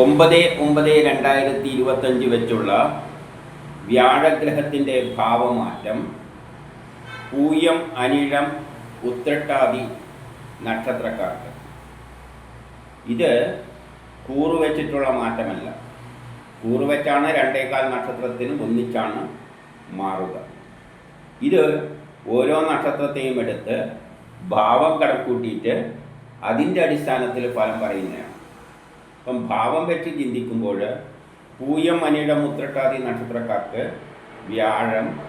ഒമ്പത് ഒമ്പത് രണ്ടായിരത്തി ഇരുപത്തഞ്ച് വെച്ചുള്ള വ്യാഴഗ്രഹത്തിന്റെ ഭാവമാറ്റം പൂയം അനിഴം ഉത്രട്ടാതി നക്ഷത്രക്കാർക്ക്. ഇത് കൂറ് വെച്ചിട്ടുള്ള മാറ്റമല്ല. കൂറ് വെച്ചാണ് രണ്ടേകാൽ നക്ഷത്രത്തിന് ഒന്നിച്ചാണ് മാറുക. ഇത് ഓരോ നക്ഷത്രത്തെയും എടുത്ത് ഭാവം കണക്കൂട്ടിയിട്ട് അതിന്റെ അടിസ്ഥാനത്തിൽ ഫലം പറയുന്നതാണ്. അപ്പം ഭാവം വെച്ച് ചിന്തിക്കുമ്പോൾ പൂയം മനിയുടെ മുത്രട്ടാതി നക്ഷത്രക്കാർക്ക് വ്യാഴം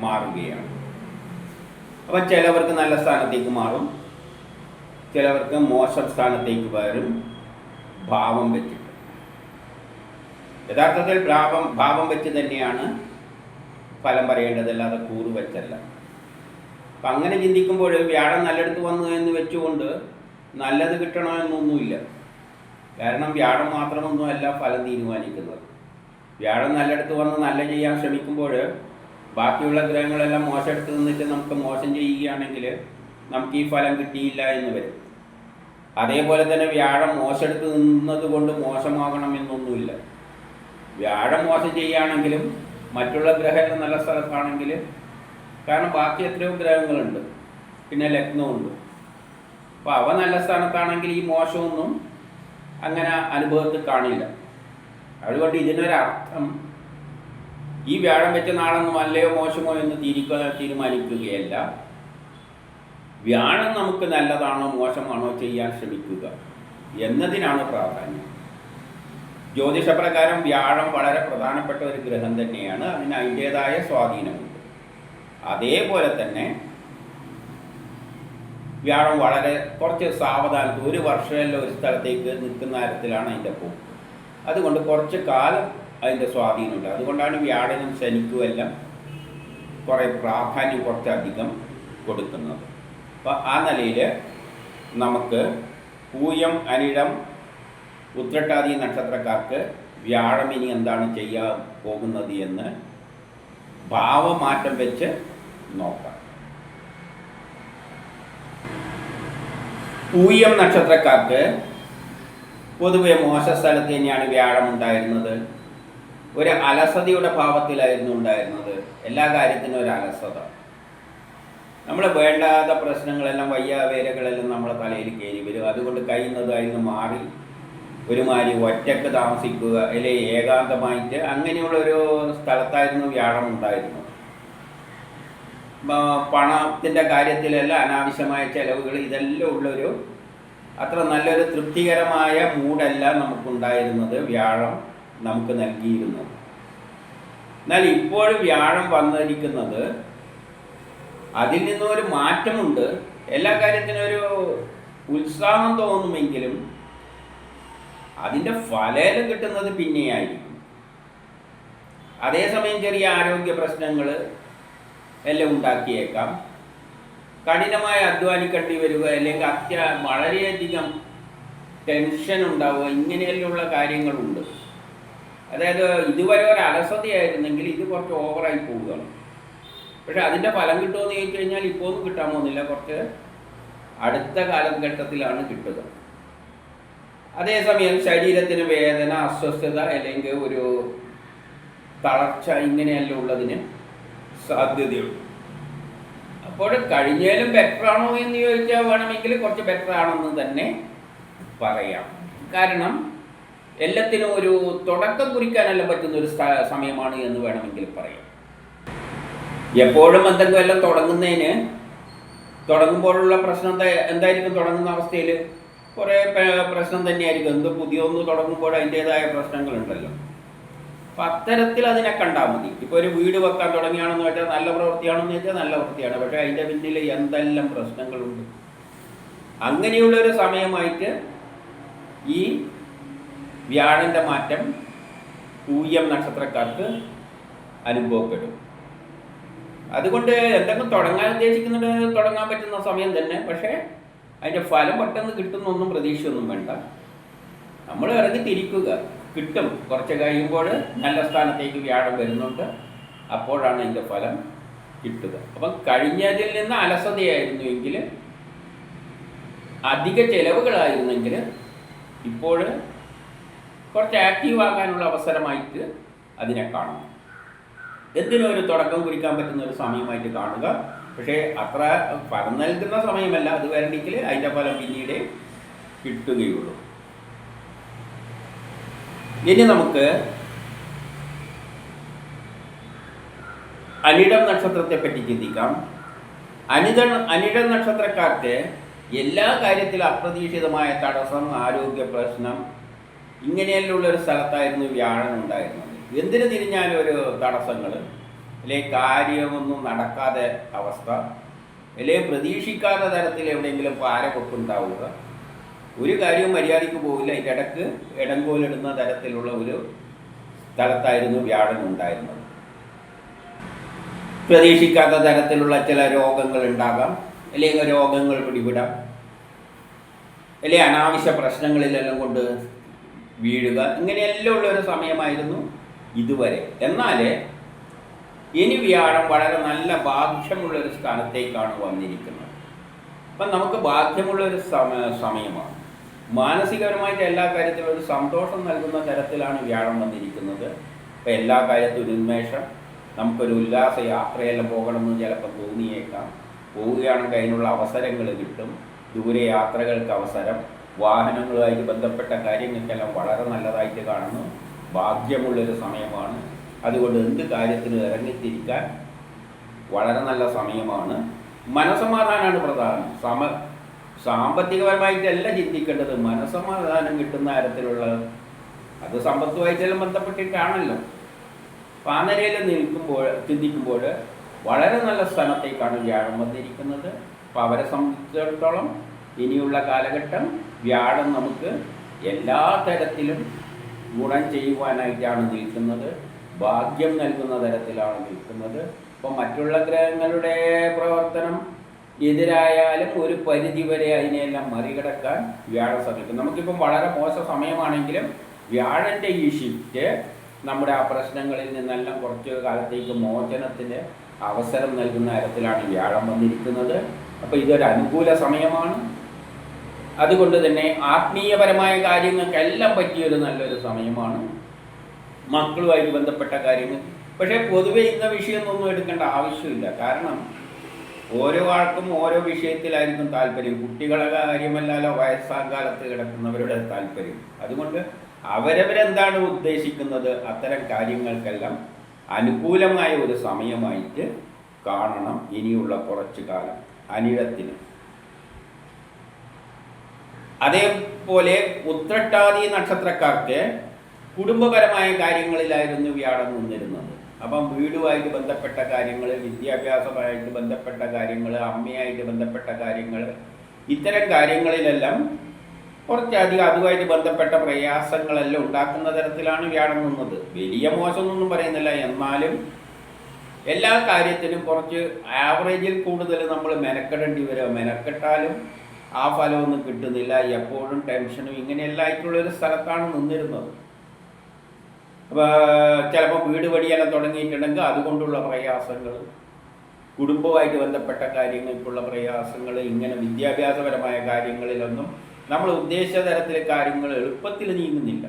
മാറുകയാണ്. അപ്പം ചിലവർക്ക് നല്ല സ്ഥാനത്തേക്ക് മാറും. ചിലവർക്ക് മോശം സ്ഥാനത്തേക്ക് വരും. ഭാവം വെച്ചിട്ട്. യഥാർത്ഥത്തിൽ ഭാവം ഭാവം വെച്ച് തന്നെയാണ് ഫലം പറയേണ്ടതല്ലാതെ കൂറ് വെച്ചല്ല. അപ്പം അങ്ങനെ ചിന്തിക്കുമ്പോൾ വ്യാഴം നല്ലയിടത്ത് വന്നു എന്ന് വെച്ചുകൊണ്ട് നല്ലത് കിട്ടണമെന്നൊന്നുമില്ല കാരണം വ്യാഴം മാത്രമൊന്നുമല്ല ഫലം തീരുമാനിക്കുന്നത്. വ്യാഴം നല്ലയിടത്ത് വന്ന് നല്ല ചെയ്യാൻ ശ്രമിക്കുമ്പോൾ ബാക്കിയുള്ള ഗ്രഹങ്ങളെല്ലാം മോശമെടുത്ത് നിന്നിട്ട് നമുക്ക് മോശം ചെയ്യുകയാണെങ്കിൽ നമുക്ക് ഈ ഫലം കിട്ടിയില്ല എന്ന് വരും. അതേപോലെ തന്നെ വ്യാഴം മോശമെടുത്ത് നിന്നത് കൊണ്ട് മോശമാകണം എന്നൊന്നുമില്ല. വ്യാഴം മോശം ചെയ്യുകയാണെങ്കിലും മറ്റുള്ള ഗ്രഹങ്ങൾ നല്ല സ്ഥലത്താണെങ്കിൽ കാരണം ബാക്കി എത്രയോ ഗ്രഹങ്ങളുണ്ട്. പിന്നെ ലഗ്നമുണ്ട്. അപ്പോൾ അവ നല്ല സ്ഥാനത്താണെങ്കിൽ ഈ മോശമൊന്നും അങ്ങനെ അനുഭവത്തിൽ കാണില്ല. അതുകൊണ്ട് ഇതിനൊരർത്ഥം ഈ വ്യാഴം വെച്ച നാളൊന്നും അല്ലയോ മോശമോ എന്ന് തീരുക്ക തീരുമാനിക്കുകയല്ല. വ്യാഴം നമുക്ക് നല്ലതാണോ മോശമാണോ ചെയ്യാൻ ശ്രമിക്കുക എന്നതിനാണ് പ്രാധാന്യം. ജ്യോതിഷപ്രകാരം വ്യാഴം വളരെ പ്രധാനപ്പെട്ട ഒരു ഗ്രഹം തന്നെയാണ്. അതിന് അതിന്റേതായ സ്വാധീനമുണ്ട്. അതേപോലെ തന്നെ വ്യാഴം വളരെ കുറച്ച് സാവധാനത്ത് ഒരു വർഷമല്ല ഒരു സ്ഥലത്തേക്ക് നിൽക്കുന്ന തരത്തിലാണ് അതിന്റെ പോക്ക് അതുകൊണ്ട് കുറച്ച് കാലം അതിന്റെ സ്വാധീനമുണ്ട്. അതുകൊണ്ടാണ് വ്യാഴനും ശനിക്കുമെല്ലാം കുറേ പ്രാധാന്യം കുറച്ചധികം കൊടുക്കുന്നത്. അപ്പോൾ ആ നിലയിൽ നമുക്ക് പൂയം അനിഴം ഉത്രട്ടാതി നക്ഷത്രക്കാർക്ക് വ്യാഴം ഇനി എന്താണ് ചെയ്യാൻ പോകുന്നത് എന്ന് ഭാവമാറ്റം വെച്ച് നോക്കാം. പൂയം നക്ഷത്രക്കാർക്ക് പൊതുവെ മോശ സ്ഥലത്ത് തന്നെയാണ് വ്യാഴം ഉണ്ടായിരുന്നത്. ഒരു അലസതയുടെ ഭാവത്തിലായിരുന്നു ഉണ്ടായിരുന്നത്. എല്ലാ കാര്യത്തിനും ഒരു അലസത. നമ്മൾ വേണ്ടാത്ത പ്രശ്നങ്ങളെല്ലാം വയ്യാവേരകളെല്ലാം നമ്മളെ തലയിൽ കയറി വരും. അതുകൊണ്ട് കഴിയുന്നത് അതിന് മാറി ഒരുമാതിരി ഒറ്റയ്ക്ക് താമസിക്കുക അല്ലെങ്കിൽ ഏകാന്തമായിട്ട് അങ്ങനെയുള്ള ഒരു സ്ഥലത്തായിരുന്നു വ്യാഴം ഉണ്ടായിരുന്നത്. പണത്തിന്റെ കാര്യത്തിലല്ല അനാവശ്യമായ ചെലവുകൾ ഇതെല്ലാം ഉള്ളൊരു അത്ര നല്ലൊരു തൃപ്തികരമായ മൂഡല്ല നമുക്കുണ്ടായിരുന്നത് വ്യാഴം നമുക്ക് നൽകിയിരുന്നത്. എന്നാൽ ഇപ്പോൾ വ്യാഴം വന്നിരിക്കുന്നത് അതിൽ നിന്നൊരു മാറ്റമുണ്ട്. എല്ലാ കാര്യത്തിനും ഒരു ഉത്സാഹം തോന്നുമെങ്കിലും അതിന്റെ ഫലം കിട്ടുന്നത് പിന്നെയായിരിക്കും. അതേസമയം ചെറിയ ആരോഗ്യ പ്രശ്നങ്ങൾ എല്ലാം ഉണ്ടാക്കിയേക്കാം. കഠിനമായി അധ്വാനിക്കേണ്ടി വരിക അല്ലെങ്കിൽ അത്യ വളരെയധികം ടെൻഷൻ ഉണ്ടാവുക ഇങ്ങനെയുള്ള കാര്യങ്ങളുണ്ട്. അതായത് ഇതുവരെ ഒരു അലസതയായിരുന്നെങ്കിൽ ഇത് കുറച്ച് ഓവറായി പോവുകയാണ്. പക്ഷെ അതിന്റെ ഫലം കിട്ടുമെന്ന് ചോദിച്ചു കഴിഞ്ഞാൽ ഇപ്പോൾ ഒന്നും കിട്ടാൻ പോകുന്നില്ല. കുറച്ച് അടുത്ത കാലഘട്ടത്തിലാണ് കിട്ടുക. അതേസമയം ശരീരത്തിന് വേദന അസ്വസ്ഥത അല്ലെങ്കിൽ ഒരു തളർച്ച ഇങ്ങനെയെല്ലാം ഉള്ളതിന് സാധ്യതയുണ്ട് അപ്പോൾ കഴിഞ്ഞാലും ബെറ്റർ ആണോ എന്ന് ചോദിച്ചാൽ വേണമെങ്കിൽ കുറച്ച് ബെറ്റർ ആണെന്ന് തന്നെ പറയാം. കാരണം എല്ലാത്തിനും ഒരു തുടക്കം കുറിക്കാനെല്ലാം പറ്റുന്ന ഒരു സമയമാണ് എന്ന് വേണമെങ്കിൽ പറയാം. എപ്പോഴും എന്തെങ്കിലും എല്ലാം തുടങ്ങുന്നതിന് തുടങ്ങുമ്പോഴുള്ള പ്രശ്നം എന്താ എന്തായിരിക്കും തുടങ്ങുന്ന അവസ്ഥയിൽ കുറേ പ്രശ്നം തന്നെയായിരിക്കും. എന്ത് പുതിയൊന്ന് തുടങ്ങുമ്പോൾ അതിന്റേതായ പ്രശ്നങ്ങളുണ്ടല്ലോ. അപ്പം അത്തരത്തിൽ അതിനെ കണ്ടാൽ മതി. ഇപ്പോൾ ഒരു വീട് വെക്കാൻ തുടങ്ങിയാണെന്ന് വെച്ചാൽ നല്ല പ്രവൃത്തിയാണെന്ന് വെച്ചാൽ നല്ല വൃത്തിയാണ് പക്ഷേ അതിന്റെ പിന്നിൽ എന്തെല്ലാം പ്രശ്നങ്ങളുണ്ട്? അങ്ങനെയുള്ളൊരു സമയമായിട്ട് ഈ വ്യാഴന്റെ മാറ്റം പൂയം നക്ഷത്രക്കാർക്ക് അനുഭവപ്പെടും. അതുകൊണ്ട് എന്തെങ്കിലും തുടങ്ങാൻ ഉദ്ദേശിക്കുന്നുണ്ട് തുടങ്ങാൻ പറ്റുന്ന സമയം തന്നെ. പക്ഷേ അതിന്റെ ഫലം പെട്ടെന്ന് കിട്ടുന്നൊന്നും പ്രതീക്ഷയൊന്നും വേണ്ട. നമ്മൾ ഇറങ്ങി തിരിക്കുക കിട്ടും. കുറച്ച് കഴിയുമ്പോൾ നല്ല സ്ഥാനത്തേക്ക് വ്യാഴം വരുന്നുണ്ട്. അപ്പോഴാണ് അതിന്റെ ഫലം കിട്ടുക. അപ്പം കഴിഞ്ഞതിൽ നിന്ന് അലസതയായിരുന്നു എങ്കിൽ അധിക ചെലവുകളായിരുന്നെങ്കിൽ ഇപ്പോൾ കുറച്ച് ആക്റ്റീവ് ആകാനുള്ള അവസരമായിട്ട് അതിനെ കാണണം എന്തിനും ഒരു തുടക്കം കുറിക്കാൻ പറ്റുന്ന ഒരു സമയമായിട്ട് കാണുക. പക്ഷേ അത്ര ഫലം നൽകുന്ന സമയമല്ല. അത് വരണമെങ്കിൽ അതിന്റെ ഫലം പിന്നീട് കിട്ടുകയുള്ളൂ. ഇനി നമുക്ക് അനിടം നക്ഷത്രത്തെ പറ്റി ചിന്തിക്കാം. അനിത അനിടം നക്ഷത്രക്കാർക്ക് എല്ലാ കാര്യത്തിലും അപ്രതീക്ഷിതമായ തടസ്സം ആരോഗ്യ പ്രശ്നം ഇങ്ങനെയെല്ലാം ഒരു സ്ഥലത്തായിരുന്നു വ്യാഴം ഉണ്ടായിരുന്നത്. എന്തിനു തിരിഞ്ഞാലും ഒരു തടസ്സങ്ങൾ അല്ലെ കാര്യമൊന്നും നടക്കാതെ അവസ്ഥ. അല്ലെ പ്രതീക്ഷിക്കാത്ത തരത്തിൽ എവിടെയെങ്കിലും പാരപൊട്ടുണ്ടാവുക ഒരു കാര്യവും മര്യാദയ്ക്ക് ഇതിന്റെ ഇടയ്ക്ക് ഇടങ്കോലിടുന്ന തരത്തിലുള്ള ഒരു സ്ഥലത്തായിരുന്നു വ്യാഴം ഉണ്ടായിരുന്നത്. പ്രതീക്ഷിക്കാത്ത തരത്തിലുള്ള ചില രോഗങ്ങൾ ഉണ്ടാകാം. അല്ലെങ്കിൽ രോഗങ്ങൾ പിടിപെടാം. അല്ലെ അനാവശ്യ പ്രശ്നങ്ങളിലെല്ലാം കൊണ്ട് വീഴുക. ഇങ്ങനെയെല്ലാം ഉള്ള ഒരു സമയമായിരുന്നു ഇതുവരെ. എന്നാൽ ഇനി വ്യാഴം വളരെ നല്ല ഭാഗ്യമുള്ളൊരു സ്ഥാനത്തേക്കാണ് വന്നിരിക്കുന്നത്. അപ്പം നമുക്ക് ഭാഗ്യമുള്ളൊരു സമ സമയമാണ്. മാനസികപരമായിട്ട് എല്ലാ കാര്യത്തിലും ഒരു സന്തോഷം നൽകുന്ന തരത്തിലാണ് വ്യാഴം വന്നിരിക്കുന്നത്. അപ്പം എല്ലാ കാര്യത്തിലും ഒരു ഉന്മേഷം നമുക്കൊരു ഉല്ലാസ യാത്രയെല്ലാം പോകണമെന്ന് ചിലപ്പോൾ തോന്നിയേക്കാം. പോവുകയാണെങ്കിൽ അതിനുള്ള അവസരങ്ങൾ കിട്ടും. ദൂരെ യാത്രകൾക്ക് അവസരം വാഹനങ്ങളുമായിട്ട് ബന്ധപ്പെട്ട കാര്യങ്ങൾക്കെല്ലാം വളരെ നല്ലതായിട്ട് കാണുന്നു. ഭാഗ്യമുള്ളൊരു സമയമാണ്. അതുകൊണ്ട് എന്ത് കാര്യത്തിന് ഇറങ്ങിത്തിരിക്കാൻ വളരെ നല്ല സമയമാണ്. മനസമാധാനമാണ് പ്രധാനം. സമ സാമ്പത്തികപരമായിട്ടല്ല ചിന്തിക്കേണ്ടത്. മനസമാധാനം കിട്ടുന്ന തരത്തിലുള്ള അത് സമ്പത്തുമായിട്ടെല്ലാം ബന്ധപ്പെട്ടിട്ടാണല്ലോ. അപ്പോൾ ആ നിലയിൽ നിൽക്കുമ്പോൾ ചിന്തിക്കുമ്പോൾ വളരെ നല്ല സ്ഥാനത്തേക്കാണ് വ്യാഴം വന്നിരിക്കുന്നത്. അപ്പം അവരെ സംബന്ധിച്ചിടത്തോളം ഇനിയുള്ള കാലഘട്ടം വ്യാഴം നമുക്ക് എല്ലാ തരത്തിലും ഗുണം ചെയ്യുവാനായിട്ടാണ് നിൽക്കുന്നത്. ഭാഗ്യം നൽകുന്ന തരത്തിലാണ് നിൽക്കുന്നത്. അപ്പം മറ്റുള്ള ഗ്രഹങ്ങളുടെ പ്രവർത്തനം എതിരായാലും ഒരു പരിധി വരെ അതിനെയെല്ലാം മറികടക്കാൻ വ്യാഴം സാധിക്കും. നമുക്കിപ്പം വളരെ മോശ സമയമാണെങ്കിലും വ്യാഴന്റെ ഈ ഷിഫ്റ്റ് നമ്മുടെ ആ പ്രശ്നങ്ങളിൽ നിന്നെല്ലാം കുറച്ച് കാലത്തേക്ക് മോചനത്തിന് അവസരം നൽകുന്ന തരത്തിലാണ് വ്യാഴം വന്നിരിക്കുന്നത്. അപ്പോൾ ഇതൊരു അനുകൂല സമയമാണ്. അതുകൊണ്ട് തന്നെ ആത്മീയപരമായ കാര്യങ്ങൾക്കെല്ലാം പറ്റിയൊരു നല്ലൊരു സമയമാണ്. മക്കളുമായി ബന്ധപ്പെട്ട കാര്യങ്ങൾ. പക്ഷേ പൊതുവെ ഇന്ന വിഷയമൊന്നും എടുക്കേണ്ട ആവശ്യമില്ല. കാരണം ഓരോ ആൾക്കും ഓരോ വിഷയത്തിലായിരിക്കും താല്പര്യം. കുട്ടികളുടെ കാര്യമല്ലല്ലോ വയസ്സാം കാലത്ത് കിടക്കുന്നവരുടെ താല്പര്യം. അതുകൊണ്ട് അവരവരെന്താണ് ഉദ്ദേശിക്കുന്നത്? അത്തരം കാര്യങ്ങൾക്കെല്ലാം അനുകൂലമായ ഒരു സമയമായിട്ട് കാണണം ഇനിയുള്ള കുറച്ചു കാലം അനിഴത്തിന്. അതേപോലെ ഉത്രട്ടാതി നക്ഷത്രക്കാർക്ക് കുടുംബപരമായ കാര്യങ്ങളിലായിരുന്നു വ്യാഴം നിന്നിരുന്നത്. അപ്പം വീടുമായിട്ട് ബന്ധപ്പെട്ട കാര്യങ്ങൾ വിദ്യാഭ്യാസമായിട്ട് ബന്ധപ്പെട്ട കാര്യങ്ങൾ അമ്മയായിട്ട് ബന്ധപ്പെട്ട കാര്യങ്ങൾ ഇത്തരം കാര്യങ്ങളിലെല്ലാം കുറച്ചധികം അതുമായിട്ട് ബന്ധപ്പെട്ട പ്രയാസങ്ങളെല്ലാം ഉണ്ടാക്കുന്ന തരത്തിലാണ് വ്യാഴം നിന്നത്. വലിയ മോശമൊന്നും പറയുന്നില്ല. എന്നാലും എല്ലാ കാര്യത്തിനും കുറച്ച് ആവറേജിൽ കൂടുതൽ നമ്മൾ മെനക്കെടേണ്ടി വരിക. മെനക്കെട്ടാലും ആ ഫലമൊന്നും കിട്ടുന്നില്ല. എപ്പോഴും ടെൻഷനും ഇങ്ങനെയെല്ലാം ആയിട്ടുള്ളൊരു സ്ഥലത്താണ് നിന്നിരുന്നത്. ചിലപ്പോൾ വീട് പടിയെല്ലാം തുടങ്ങിയിട്ടുണ്ടെങ്കിൽ അതുകൊണ്ടുള്ള പ്രയാസങ്ങൾ കുടുംബവുമായിട്ട് ബന്ധപ്പെട്ട കാര്യങ്ങൾക്കുള്ള പ്രയാസങ്ങൾ ഇങ്ങനെ വിദ്യാഭ്യാസപരമായ കാര്യങ്ങളിലൊന്നും നമ്മൾ ഉദ്ദേശിച്ച തരത്തിലെ കാര്യങ്ങൾ എളുപ്പത്തിൽ നീങ്ങുന്നില്ല.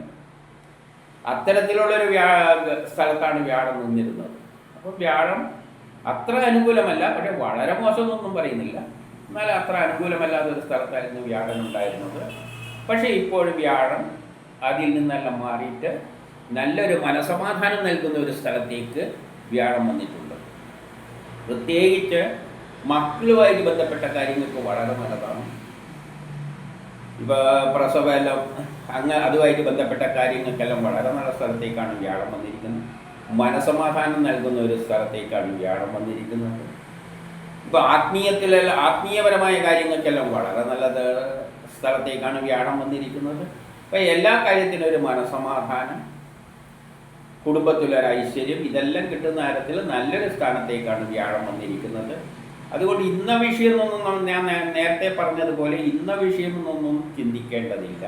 അത്തരത്തിലുള്ളൊരു വ്യാ സ്ഥലത്താണ് വ്യാഴം നിന്നിരുന്നത്. അപ്പോൾ വ്യാഴം അത്ര അനുകൂലമല്ല പക്ഷെ വളരെ മോശമൊന്നും പറയുന്നില്ല. എന്നാൽ അത്ര അനുകൂലമല്ലാത്ത ഒരു സ്ഥലത്തായിരുന്നു വ്യാഴം ഉണ്ടായിരുന്നത്. പക്ഷേ ഇപ്പോൾ വ്യാഴം അതിൽ നിന്നെല്ലാം മാറിയിട്ട് നല്ലൊരു മനസമാധാനം നൽകുന്ന ഒരു സ്ഥലത്തേക്ക് വ്യാഴം വന്നിട്ടുണ്ട്. പ്രത്യേകിച്ച് മക്കളുമായിട്ട് ബന്ധപ്പെട്ട കാര്യങ്ങൾക്ക് വളരെ നല്ലതാണ്. ഇപ്പോൾ പ്രസവമെല്ലാം അങ്ങ് അതുമായിട്ട് ബന്ധപ്പെട്ട കാര്യങ്ങൾക്കെല്ലാം വളരെ നല്ല സ്ഥലത്തേക്കാണ് വ്യാഴം വന്നിരിക്കുന്നത്. മനസമാധാനം നൽകുന്ന ഒരു സ്ഥലത്തേക്കാണ് വ്യാഴം വന്നിരിക്കുന്നത്. ഇപ്പോൾ ആത്മീയത്തിലെല്ലാം ആത്മീയപരമായ കാര്യങ്ങൾക്കെല്ലാം വളരെ നല്ല സ്ഥലത്തേക്കാണ് വ്യാഴം വന്നിരിക്കുന്നത്. അപ്പോൾ എല്ലാ കാര്യത്തിനും ഒരു മനസമാധാനം കുടുംബത്തിലൊരു ഐശ്വര്യം ഇതെല്ലാം കിട്ടുന്ന തരത്തിൽ നല്ലൊരു സ്ഥാനത്തേക്കാണ് വ്യാഴം വന്നിരിക്കുന്നത്. അതുകൊണ്ട് ഇന്ന വിഷയം എന്നൊന്നും ഞാൻ നേരത്തെ പറഞ്ഞതുപോലെ ഇന്ന വിഷയം എന്നൊന്നും ചിന്തിക്കേണ്ടതില്ല.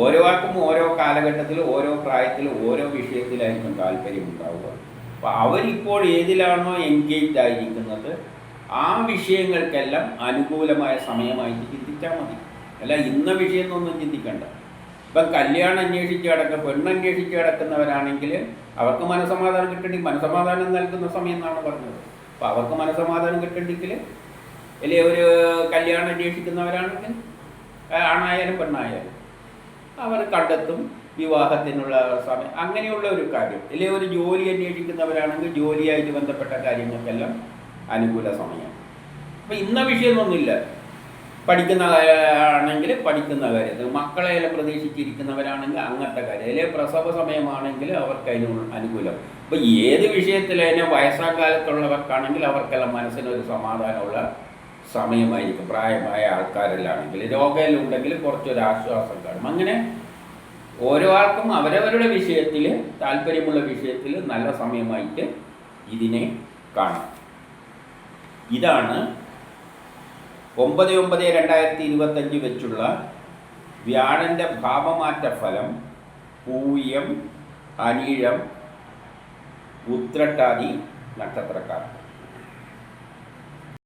ഓരോ ആൾക്കും ഓരോ കാലഘട്ടത്തിൽ ഓരോ പ്രായത്തിൽ ഓരോ വിഷയത്തിലായിരിക്കും താല്പര്യമുണ്ടാവുക. അപ്പോൾ അവരിപ്പോൾ ഏതിലാണോ എൻഗേജ് ആയിരിക്കുന്നത് ആ വിഷയങ്ങൾക്കെല്ലാം അനുകൂലമായ സമയമായിട്ട് ചിന്തിച്ചാൽ മതി. അല്ല ഇന്ന വിഷയം എന്നൊന്നും ചിന്തിക്കണ്ട. ഇപ്പം കല്യാണം അന്വേഷിച്ച് കിടക്കുക പെണ്ണ് അന്വേഷിച്ച് കിടക്കുന്നവരാണെങ്കിൽ അവർക്ക് മനസമാധാനം കിട്ടണമെങ്കിൽ മനസമാധാനം നൽകുന്ന സമയം എന്നാണ് പറഞ്ഞത്. അപ്പോൾ അവർക്ക് മനസമാധാനം കിട്ടണമെങ്കിൽ അല്ലെ ഒരു കല്യാണം അന്വേഷിക്കുന്നവരാണെങ്കിൽ ആണായാലും പെണ്ണായാലും അവർ കണ്ടെത്തും വിവാഹത്തിനുള്ള സമയം. അങ്ങനെയുള്ള ഒരു കാര്യം. അല്ലെ ഒരു ജോലി അന്വേഷിക്കുന്നവരാണെങ്കിൽ ജോലിയായിട്ട് ബന്ധപ്പെട്ട കാര്യങ്ങൾക്കെല്ലാം അനുകൂല സമയം. അപ്പം ഇന്ന വിഷയമൊന്നുമില്ല. പഠിക്കുന്ന പഠിക്കുന്ന കാര്യത്തിൽ മക്കളെ പ്രതീക്ഷിച്ചിരിക്കുന്നവരാണെങ്കിൽ അങ്ങനത്തെ കാര്യം. അല്ലെങ്കിൽ പ്രസവ സമയമാണെങ്കിൽ അവർക്ക് അതിന് അനുകൂലം. അപ്പോൾ ഏത് വിഷയത്തിലും വയസ്സാകാലത്തുള്ളവർക്കാണെങ്കിൽ അവർക്കെല്ലാം മനസ്സിനൊരു സമാധാനമുള്ള സമയമായിരിക്കും. പ്രായമായ ആൾക്കാരിലാണെങ്കിൽ. രോഗമെല്ലാം ഉണ്ടെങ്കിൽ കുറച്ചൊരു ആശ്വാസം കാണും. അങ്ങനെ ഓരോ ആൾക്കും അവരവരുടെ വിഷയത്തിൽ താല്പര്യമുള്ള വിഷയത്തിൽ നല്ല സമയമായിട്ട് ഇതിനെ കാണാം. ഇതാണ് ഒമ്പത് ഒമ്പത് രണ്ടായിരത്തി ഇരുപത്തഞ്ച് വെച്ചുള്ള വ്യാഴന്റെ ഭാവമാറ്റ ഫലം പൂയം അനീഴം ഉത്രട്ടാതി നക്ഷത്രക്കാർക്ക്